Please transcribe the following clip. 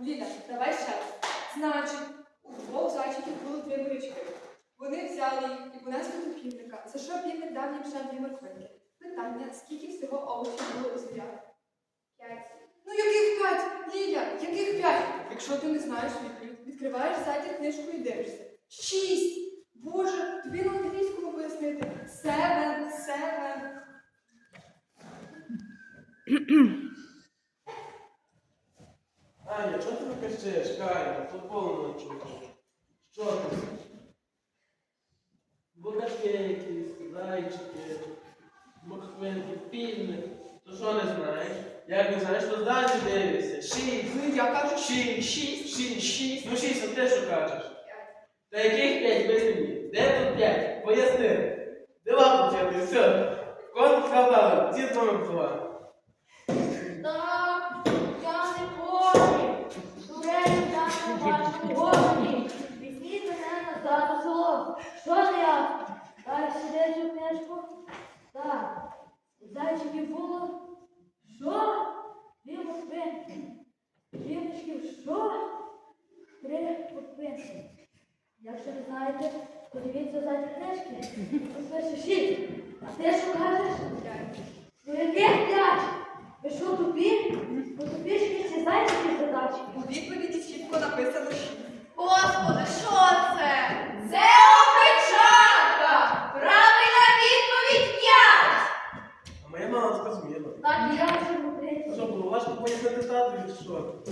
Ліля, давай ще раз. Значить, у двох зайчиків були дві бурячки. Вони взяли їх і понесли до півника, за що півник дав їм ще дві морквинки. Питання, скільки всього овочів було у звірят? П'ять. Ну яких п'ять? Ліля, яких п'ять? Якщо ти не знаєш відповідь, відкриваєш ззаді книжку і дивишся. Шість! Боже, тобі на англійському пояснити. Seven, seven. Аня, чого ти не кричиш? Кайна, футбол не. Що ти? Бурачки якісь, зайчики, морквинки, півник. То що не знаєш? Як не знаєш, то ззаді дивишся. Шість. Ну я кажу Шість. шість. Шість. Шість. Ну шість, а ти що кажеш? Та яких п'ять поясни мені? Де тут п'ять? Поясни. Де лапу п'ятий? Все. Кот сказали, ці з вами працювали. Так, я не хочу. Турель, я не бачу голоді. Візьміть мене село. Що не я? Далі сидить у книжку. Так. Зайчиків було. Що? Дві морквинки. Півничків що? Три морквинки. Якщо не знаєте, подивіться ззаді книжки. Ось шість. А ти що кажеш? Ну яких п'ять? Ви що тупі? Ви тупі ж ці зайчики задачі. У відповіді чітко написано шість. amanhã é foi tentado, professor.